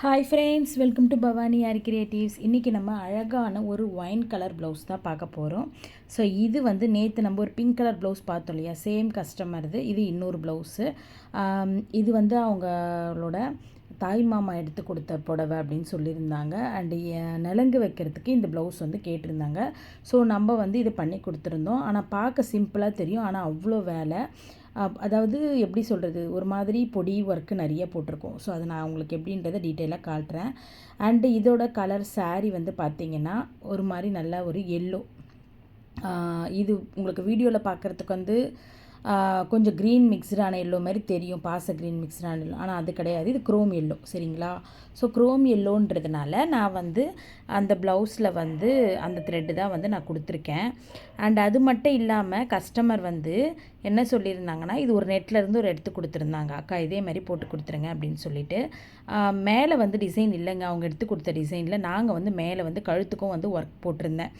Hi friends welcome to Bhavani R creatives இன்றைக்கி நம்ம அழகான ஒரு ஒயின் கலர் ப்ளவுஸ் தான் பார்க்க போகிறோம் ஸோ இது வந்து நேற்று நம்ம ஒரு பிங்க் கலர் ப்ளவுஸ் பார்த்தோம் இல்லையா? சேம் கஸ்டமர் இது இது இன்னொரு ப்ளவுஸு இது வந்து அவங்களோட தாய் மாமா எடுத்து கொடுத்த புடவை அப்படின்னு சொல்லியிருந்தாங்க. அண்டு நலங்கு வைக்கிறதுக்கு இந்த ப்ளவுஸ் வந்து கேட்டிருந்தாங்க. ஸோ நம்ம வந்து இது பண்ணி கொடுத்துருந்தோம். ஆனால் பார்க்க சிம்பிளாக தெரியும். ஆனால் அவ்வளோ வேலை. அதாவது எப்படி சொல்கிறது ஒரு மாதிரி பொடி ஒர்க்கு நிறைய போட்டிருக்கோம். ஸோ அதை நான் உங்களுக்கு எப்படின்றத டீட்டெயிலாக காட்டுறேன். அண்டு இதோட கலர் சாரீ வந்து பார்த்திங்கன்னா ஒரு மாதிரி நல்ல ஒரு எல்லோ இது உங்களுக்கு வீடியோவில் பார்க்குறதுக்கு வந்து கொஞ்சம் க்ரீன் மிக்ஸ்டான எல்லோ மாதிரி தெரியும். பாச க்ரீன் மிக்ஸ்டான எல்லோ ஆனால் அது கிடையாது. இது க்ரோம் எல்லோ சரிங்களா? ஸோ க்ரோம் எல்லோன்றதுனால நான் வந்து அந்த ப்ளவுஸில் வந்து அந்த த்ரெட்டு தான் வந்து நான் கொடுத்துருக்கேன். அண்ட் அது மட்டும் இல்லாமல் கஸ்டமர் வந்து என்ன சொல்லியிருந்தாங்கன்னா இது ஒரு நெட்லேருந்து ஒரு எடுத்து கொடுத்துருந்தாங்க. அக்கா இதே மாதிரி போட்டு கொடுத்துருங்க அப்படின்னு சொல்லிட்டு. மேலே வந்து டிசைன் இல்லைங்க. அவங்க எடுத்து கொடுத்த டிசைனில் நாங்கள் வந்து மேலே வந்து கழுத்துக்கும் வந்து ஒர்க் போட்டிருந்தேன்.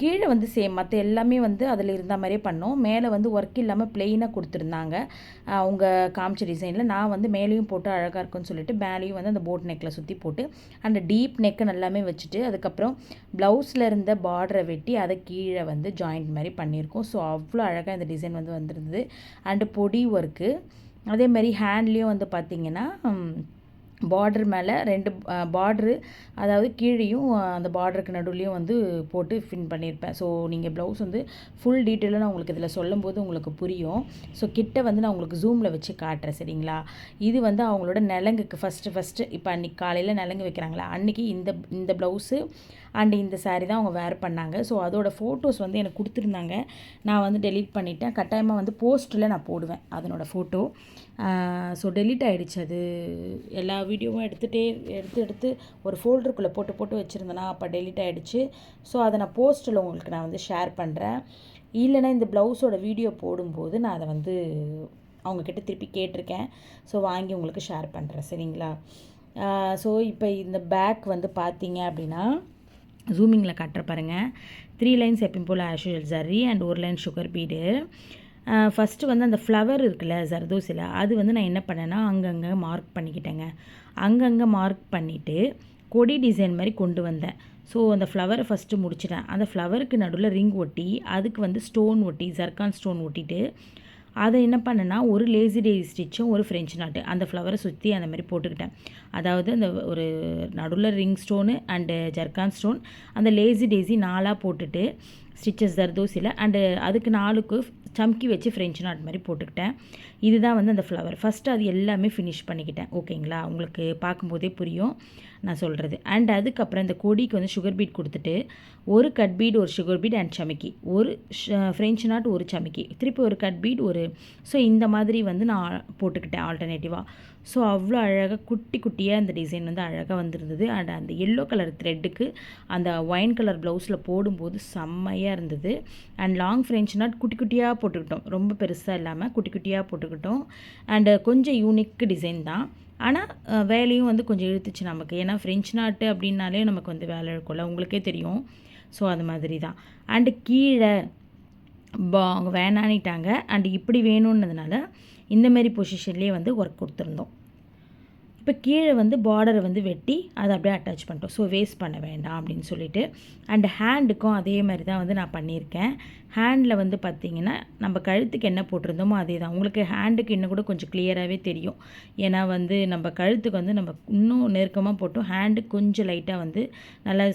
கீழே வந்து சேம் மற்ற எல்லாமே வந்து அதில் இருந்த மாதிரியே பண்ணோம். மேலே வந்து ஒர்க் இல்லாமல் பிளெயினாக கொடுத்துருந்தாங்க. அவங்க காமிச்ச டிசைனில் நான் வந்து மேலேயும் போட்டு அழகாக இருக்கும்னு சொல்லிட்டு மேலேயும் வந்து அந்த போட் நெக்கில் சுற்றி போட்டு அந்த டீப் நெக்கு நல்லாமே வச்சுட்டு அதுக்கப்புறம் ப்ளவுஸில் இருந்த பார்டரை வெட்டி அதை கீழே வந்து ஜாயிண்ட் மாதிரி பண்ணியிருக்கோம். ஸோ அவ்வளோ அழகாக இந்த டிசைன் வந்து வந்துருந்தது. அண்டு பொடி ஒர்க்கு அதே மாதிரி ஹேண்ட்லேயும் வந்து பார்த்திங்கன்னா பார்டர் மேலே ரெண்டு பார்ட்ரு அதாவது கீழேயும் அந்த பார்டருக்கு நடுவுலையும் வந்து போட்டு ஃபின் பண்ணியிருப்பேன் ஸோ நீங்கள் ப்ளவுஸ் வந்து ஃபுல் டீட்டெயிலாக நான் உங்களுக்கு இதில் சொல்லும்போது உங்களுக்கு புரியும். ஸோ கிட்ட வந்து நான் உங்களுக்கு ஜூமில் வச்சு காட்டுறேன் சரிங்களா? இது வந்து அவங்களோட நிலங்குக்கு ஃபஸ்ட்டு ஃபஸ்ட்டு இப்போ அன்றைக்கி காலையில் நிலங்கு வைக்கிறாங்களா? அன்றைக்கி இந்த இந்த ப்ளவுஸு அண்டு இந்த சாரீ தான் அவங்க வேர் பண்ணாங்க. ஸோ அதோடய ஃபோட்டோஸ் வந்து எனக்கு கொடுத்துருந்தாங்க. நான் வந்து டெலீட் பண்ணிவிட்டேன் கட்டாயமாக வந்து போஸ்ட்டில் நான் போடுவேன் அதனோட ஃபோட்டோ ஸோ டெலிட் ஆகிடுச்சு அது. எல்லா வீடியோவும் எடுத்துகிட்டே எடுத்து எடுத்து ஒரு ஃபோல்டருக்குள்ளே போட்டு போட்டு வச்சுருந்தேன்னா அப்போ டெலிட் ஆகிடுச்சு ஸோ அதை நான் போஸ்ட்டில் உங்களுக்கு நான் வந்து ஷேர் பண்ணுறேன் இல்லைனா இந்த ப்ளவுஸோட வீடியோ போடும்போது நான் அதை வந்து அவங்கக்கிட்ட திருப்பி கேட்டிருக்கேன். ஸோ வாங்கி உங்களுக்கு ஷேர் பண்ணுறேன் சரிங்களா? ஸோ இப்போ இந்த பேக் வந்து பார்த்தீங்க அப்படின்னா ஜூமிங்கில் காட்டுற பாருங்கள் த்ரீ லைன்ஸ் எப்பயும் போல் ஆஷுவல் ஜரி அண்ட் ஒரு லைன் சுகர் பீடு ஃபஸ்ட்டு வந்து அந்த ஃப்ளவர் இருக்குல்ல ஜர்தோசியில் அது வந்து நான் என்ன பண்ணேன்னா அங்கங்கே மார்க் பண்ணிக்கிட்டேங்க. அங்கங்கே மார்க் பண்ணிவிட்டு கொடி டிசைன் மாதிரி கொண்டு வந்தேன். ஸோ அந்த ஃப்ளவரை ஃபஸ்ட்டு முடிச்சிட்டேன். அந்த ஃப்ளவருக்கு நடுவில் ரிங் ஒட்டி அதுக்கு வந்து ஸ்டோன் ஒட்டி ஜர்கான் ஸ்டோன் ஒட்டிட்டு அதை என்ன பண்ணேன்னா ஒரு லேசி டே ஸ்டிச்சும் ஒரு ஃப்ரெஞ்ச் நாட்டு அந்த ஃப்ளவரை சுற்றி அந்த மாதிரி போட்டுக்கிட்டேன். அதாவது அந்த ஒரு நடுவில் ring stone and zircon stone அந்த லேசி டேஸி நாலாக போட்டுட்டு ஸ்டிச்சஸ் தர்தோசியில் அண்டு அதுக்கு நாலுக்கு சம்கி வச்சு ஃப்ரெஞ்ச் நாட் மாதிரி போட்டுக்கிட்டேன். இதுதான் வந்து அந்த ஃப்ளவர் ஃபஸ்ட்டு அது எல்லாமே ஃபினிஷ் பண்ணிக்கிட்டேன். ஓகேங்களா உங்களுக்கு பார்க்கும்போதே புரியும் நான் சொல்கிறது அண்ட் அதுக்கப்புறம் இந்த கொடிக்கு வந்து சுகர் பீட் கொடுத்துட்டு ஒரு கட் பீட் ஒரு சுகர் பீட் அண்ட் சமைக்கி. ஒரு ஃப்ரெஞ்ச் நாட் ஒரு சமைக்கி. திருப்பி ஒரு கட் பீட் ஒரு ஸோ இந்த மாதிரி வந்து நான் போட்டுக்கிட்டேன் ஆல்டர்னேட்டிவாக ஸோ அவ்வளோ அழகாக குட்டி குட்டியாக அந்த டிசைன் வந்து அழகாக வந்திருந்தது. அண்ட் அந்த எல்லோ கலர் த்ரெட்டுக்கு அந்த ஒயின் கலர் ப்ளவுஸில் போடும்போது செம்மையாக இருந்தது. அண்ட் லாங் ஃப்ரெஞ்ச் நாட் குட்டி குட்டியாக போட்டுக்கிட்டோம். ரொம்ப பெருசாக இல்லாமல் குட்டி குட்டியாக போட்டுக்கிட்டோம். அண்டு கொஞ்சம் யூனிக் டிசைன் தான். ஆனால் வேலையும் வந்து கொஞ்சம் இழுத்துச்சு நமக்கு. ஏன்னா ஃப்ரெஞ்ச் நாட்டு அப்படின்னாலே நமக்கு வந்து வேலை இருக்கும்ல. உங்களுக்கே தெரியும். ஸோ அது மாதிரி தான். அண்டு கீழே அவங்க வேணானிட்டாங்க அண்டு இப்படி வேணும்னதுனால இந்தமாரி பொசிஷன்லேயே வந்து ஒர்க் கொடுத்துருந்தோம். இப்போ கீழே வந்து பார்டரை வந்து வெட்டி அதை அப்படியே அட்டாச் பண்ணிட்டோம். ஸோ வேஸ்ட் பண்ண வேண்டாம் அப்படின்னு சொல்லிட்டு. அண்ட் ஹேண்டுக்கும் அதே மாதிரி தான் வந்து நான் பண்ணியிருக்கேன். ஹேண்டில் வந்து பார்த்திங்கன்னா நம்ம கழுத்துக்கு என்ன போட்டிருந்தோமோ அதே தான். உங்களுக்கு ஹேண்டுக்கு இன்னும் கூட கொஞ்சம் கிளியராகவே தெரியும். ஏன்னா வந்து நம்ம கழுத்துக்கு வந்து நம்ம இன்னும் நெருக்கமாக போட்டோம். ஹேண்டு கொஞ்சம் லைட்டாக வந்து நல்லா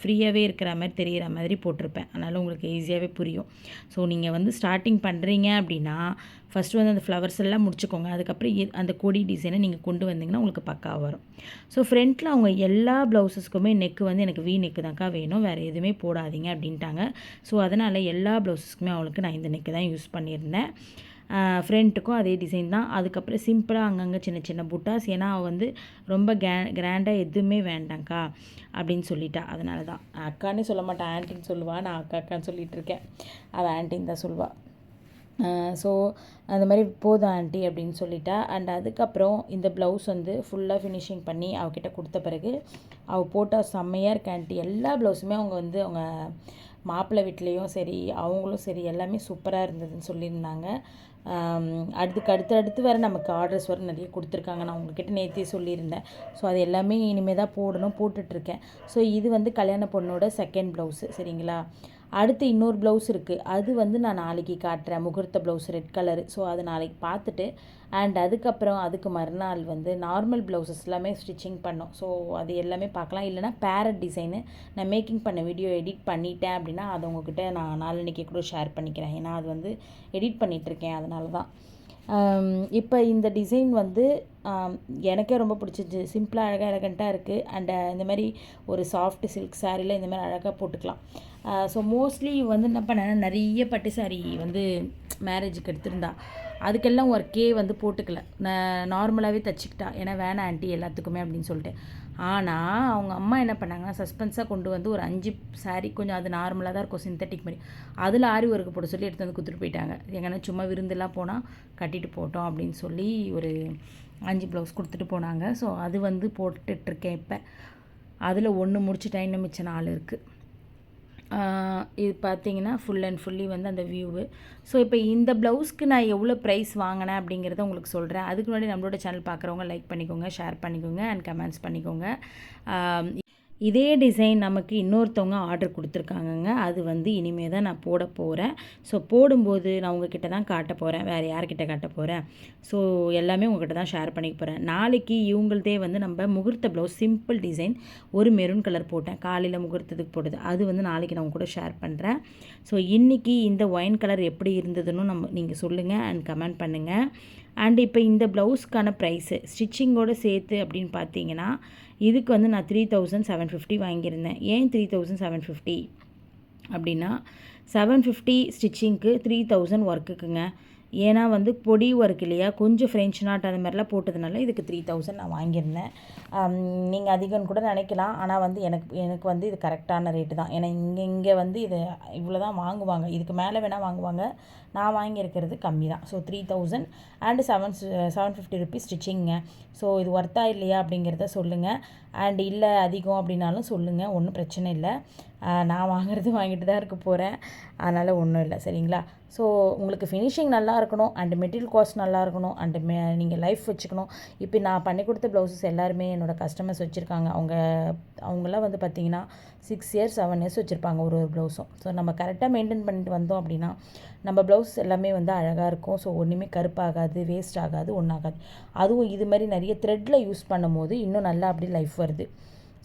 ஃப்ரீயாகவே இருக்கிற மாதிரி தெரிகிற மாதிரி போட்டிருப்பேன். அதனால் உங்களுக்கு ஈஸியாகவே புரியும். ஸோ நீங்கள் வந்து ஸ்டார்டிங் பண்ணுறீங்க அப்படின்னா ஃபஸ்ட்டு வந்து அந்த ஃப்ளவர்ஸ் எல்லாம் முடிச்சுக்கோங்க. அதுக்கப்புறம் அந்த கொடி டிசைனை நீங்கள் கொண்டு வந்தீங்கன்னா உங்களுக்கு பக்காவாக வரும். ஸோ ஃப்ரண்ட்டில் அவங்க எல்லா ப்ளவுஸஸ்க்குமே நெக்கு வந்து எனக்கு வி நெக்கு தான்க்கா வேணும். வேறு எதுவுமே போடாதீங்க அப்படின்ட்டாங்க. ஸோ அதனால் எல்லா ப்ளவுஸஸ்க்குமே அவளுக்கு நான் இந்த நெக்கு தான் யூஸ் பண்ணியிருந்தேன். ஃப்ரண்ட்டுக்கும் அதே டிசைன் தான். அதுக்கப்புறம் சிம்பிளாக அங்கங்கே சின்ன சின்ன புட்டாஸ். ஏன்னா அவள் வந்து ரொம்ப கே கிராண்டாக எதுவுமே வேண்டாங்க்கா அப்படின்னு சொல்லிட்டா. அதனால தான் அக்கானே சொல்ல மாட்டேன். ஆன்ட்டின்னு சொல்லுவாள் நான் அக்கா அக்கான்னு சொல்லிகிட்டு இருக்கேன். அவள் ஆன்ட்டின்னு தான் சொல்லுவாள் ஸோ அந்த மாதிரி போதும் ஆண்டி அப்படின்னு சொல்லிட்டா. அண்ட் அதுக்கப்புறம் இந்த ப்ளவுஸ் வந்து ஃபுல்லாக ஃபினிஷிங் பண்ணி அவகிட்ட கொடுத்த பிறகு அவள் போட்டால் செம்மையாக இருக்க ஆண்டி. எல்லா ப்ளவுஸுமே அவங்க வந்து அவங்க மாப்பிள்ளை வீட்லேயும் சரி அவங்களும் சரி எல்லாமே சூப்பராக இருந்ததுன்னு சொல்லியிருந்தாங்க. அடுத்துக்கு அடுத்து அடுத்து வேறு நமக்கு ஆர்டர்ஸ் வர நிறைய கொடுத்துருக்காங்க. நான் உங்ககிட்ட நேற்றே சொல்லியிருந்தேன். ஸோ அது எல்லாமே இனிமேல் தான் போடணும் போட்டுட்ருக்கேன் ஸோ இது வந்து கல்யாண பொண்ணோட செகண்ட் ப்ளவுஸு சரிங்களா? அடுத்து இன்னொரு ப்ளவுஸ் இருக்குது அது வந்து நான் நாளைக்கு காட்டுறேன். முகூர்த்த ப்ளவுஸ் ரெட் கலரு ஸோ அது நாளைக்கு பார்த்துட்டு அண்ட் அதுக்கப்புறம் அதுக்கு மறுநாள் வந்து நார்மல் ப்ளவுசஸ் எல்லாமே ஸ்டிச்சிங் பண்ணோம். ஸோ அது எல்லாமே பார்க்கலாம். இல்லைனா பேரட் டிசைனு நான் மேக்கிங் பண்ண வீடியோ எடிட் பண்ணிட்டேன் அப்படின்னா அதை உங்ககிட்ட நான் நாளன்னைக்கு கூட ஷேர் பண்ணிக்கிறேன். ஏன்னா அது வந்து எடிட் பண்ணிகிட்ருக்கேன் அதனால தான் இப்போ இந்த டிசைன் வந்து எனக்கே ரொம்ப பிடிச்சிச்சு சிம்பிளாக அழகாக எலகண்ட்டாக இருக்குது அண்ட் இந்த மாதிரி ஒரு சாஃப்ட் சில்க் சாரியில் இந்த மாதிரி அழகாக போட்டுக்கலாம். ஸோ மோஸ்ட்லி வந்து என்ன பண்ணேன் நிறைய பட்டு சாரி வந்து மேரேஜுக்கு எடுத்திருந்தா. அதுக்கெல்லாம் ஒர்க்கே வந்து போட்டுக்கல. நான் நார்மலாகவே தைச்சிக்கிட்டா. ஏன்னா வேணாம் ஆண்டி எல்லாத்துக்குமே அப்படின்னு சொல்லிட்டு. ஆனால் அவங்க அம்மா என்ன பண்ணாங்கன்னா சஸ்பென்ஸாக கொண்டு வந்து ஒரு அஞ்சு சாரீ கொஞ்சம் அது நார்மலாக தான் இருக்கும் சிந்தட்டிக் மாதிரி. அதில் ஆரி ஒர்க்கு போட சொல்லி எடுத்து வந்து கொடுத்துட்டு போயிட்டாங்க. எங்கன்னா சும்மா விருந்தெல்லாம் போனால் கட்டிட்டு போட்டோம் அப்படின்னு சொல்லி ஒரு அஞ்சு ப்ளவுஸ் கொடுத்துட்டு போனாங்க. ஸோ அது வந்து போட்டுட்ருக்கேன் இப்போ. அதில் ஒன்று முடிச்சுட்டேன் இன்னும் மிச்ச நாள் இருக்குது இது பார்த்தீங்கன்னா ஃபுல் அண்ட் ஃபுல்லி வந்து அந்த வியூவு ஸோ இப்போ இந்த ப்ளவுஸ்க்கு நான் எவ்வளோ ப்ரைஸ் வாங்கினேன் அப்படிங்கிறத உங்களுக்கு சொல்கிறேன் அதுக்கு முன்னாடி நம்மளோட சேனல் பார்க்குறவங்க லைக் பண்ணிக்கோங்க ஷேர் பண்ணிக்கோங்க அண்ட் கமெண்ட்ஸ் பண்ணிக்கோங்க. இதே டிசைன் நமக்கு இன்னொருத்தவங்க ஆர்டர் கொடுத்துருக்காங்கங்க. அது வந்து இனிமேல் தான் நான் போட போகிறேன் ஸோ போடும்போது நான் உங்ககிட்ட தான் காட்ட போகிறேன் வேறு யார்கிட்ட காட்ட போகிறேன் ஸோ எல்லாமே உங்ககிட்ட தான் ஷேர் பண்ணிக்க போகிறேன் நாளைக்கு இவங்கள்தே வந்து நம்ம முகூர்த்த ப்ளவுஸ் சிம்பிள் டிசைன் ஒரு மெரூன் கலர் போட்டேன். காலையில் முகூர்த்தத்துக்கு போடுது அது வந்து நாளைக்கு நான் கூட ஷேர் பண்ணுறேன் ஸோ இன்றைக்கி இந்த ஒயின் கலர் எப்படி இருந்ததுன்னு நம்ம நீங்கள் சொல்லுங்கள் அண்ட் கமெண்ட் பண்ணுங்கள் அண்ட் இப்போ இந்த ப்ளவுஸ்க்கான ப்ரைஸு ஸ்டிச்சிங்கோடு சேர்த்து அப்படின்னு பார்த்தீங்கன்னா இதுக்கு வந்து நான் த்ரீ தௌசண்ட் செவன் ஃபிஃப்டி வாங்கியிருந்தேன். ஏன் த்ரீ தௌசண்ட் செவன் ஃபிஃப்டி அப்படின்னா செவன் ஃபிஃப்டி ஸ்டிச்சிங்க்கு த்ரீ தௌசண்ட் ஒர்க்குக்குங்க ஏன்னா வந்து பொடி ஒர்க் இல்லையா? கொஞ்சம் ஃப்ரெஞ்ச் நாட் அந்த மாதிரிலாம் போட்டதுனால இதுக்கு த்ரீ தௌசண்ட் நான் வாங்கியிருந்தேன். நீங்கள் அதிகம்னு கூட நினைக்கலாம். ஆனால் வந்து எனக்கு எனக்கு வந்து இது கரெக்டான ரேட்டு தான். ஏன்னா இங்கே இங்கே வந்து இது இவ்வளோ தான் வாங்குவாங்க. இதுக்கு மேலே வேணால் வாங்குவாங்க. நான் வாங்கியிருக்கிறது கம்மி தான். So three thousand and seven seven fifty rupees ஸ்டிச்சிங்க so இது ஒர்த்தா இல்லையா அப்படிங்கிறத சொல்லுங்கள் அண்ட் இல்லை அதிகம் அப்படின்னாலும் சொல்லுங்கள் ஒன்றும் பிரச்சனை இல்லை. நான் வாங்குறது வாங்கிட்டு தான் இருக்க போகிறேன் அதனால் ஒன்றும் இல்லை சரிங்களா? ஸோ உங்களுக்கு ஃபினிஷிங் நல்லா இருக்கணும் அண்டு மெட்டீரியல் காஸ்ட் நல்லா இருக்கணும் அண்டு மே நீங்கள் லைஃப் வச்சுக்கணும். இப்போ நான் பண்ணி கொடுத்த ப்ளவுசஸ் எல்லாருமே என்னோடய கஸ்டமர்ஸ் வச்சுருக்காங்க. அவங்க அவங்களாம் வந்து பார்த்திங்கன்னா சிக்ஸ் இயர்ஸ் செவன் இயர்ஸ் வச்சுருப்பாங்க ஒரு ஒரு ப்ளவுஸும் ஸோ நம்ம கரெக்டாக மெயின்டைன் பண்ணிட்டு வந்தோம் அப்படின்னா நம்ம ப்ளவுஸ் எல்லாமே வந்து அழகாக இருக்கும். ஸோ ஒன்றுமே கருப்பாகாது வேஸ்ட் ஆகாது ஒன்றாகாது அதுவும் இது மாதிரி நிறைய த்ரெட்டில் யூஸ் பண்ணும் போது இன்னும் நல்லா அப்படி லைஃப் வருது.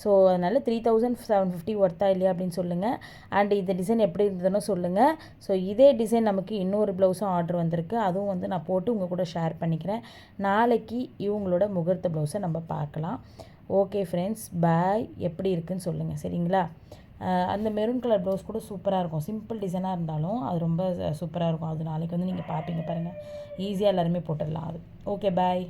ஸோ அதனால் த்ரீ தௌசண்ட் செவன் ஃபிஃப்டி ஒர்த்தா இல்லையா அப்படின்னு சொல்லுங்கள் அண்ட் இந்த டிசைன் எப்படி இருந்ததுன்னு சொல்லுங்கள் ஸோ இதே டிசைன் நமக்கு இன்னொரு ப்ளவுஸும் ஆர்டர் வந்திருக்கு. அதுவும் வந்து நான் போட்டு உங்கள் கூட ஷேர் பண்ணிக்கிறேன். நாளைக்கு இவங்களோட முகூர்த்த ப்ளவுஸை நம்ம பார்க்கலாம். ஓகே ஃப்ரெண்ட்ஸ் பாய் எப்படி இருக்குன்னு சொல்லுங்கள் சரிங்களா? அந்த மெரூன் கலர் ப்ளவுஸ் கூட சூப்பராக இருக்கும். சிம்பிள் டிசைனாக இருந்தாலும் அது ரொம்ப சூப்பராக இருக்கும். அது நாளைக்கு வந்து நீங்கள் பார்ப்பீங்க பாருங்கள் ஈஸியாக எல்லாருமே போட்டுடலாம் அது. Okay bye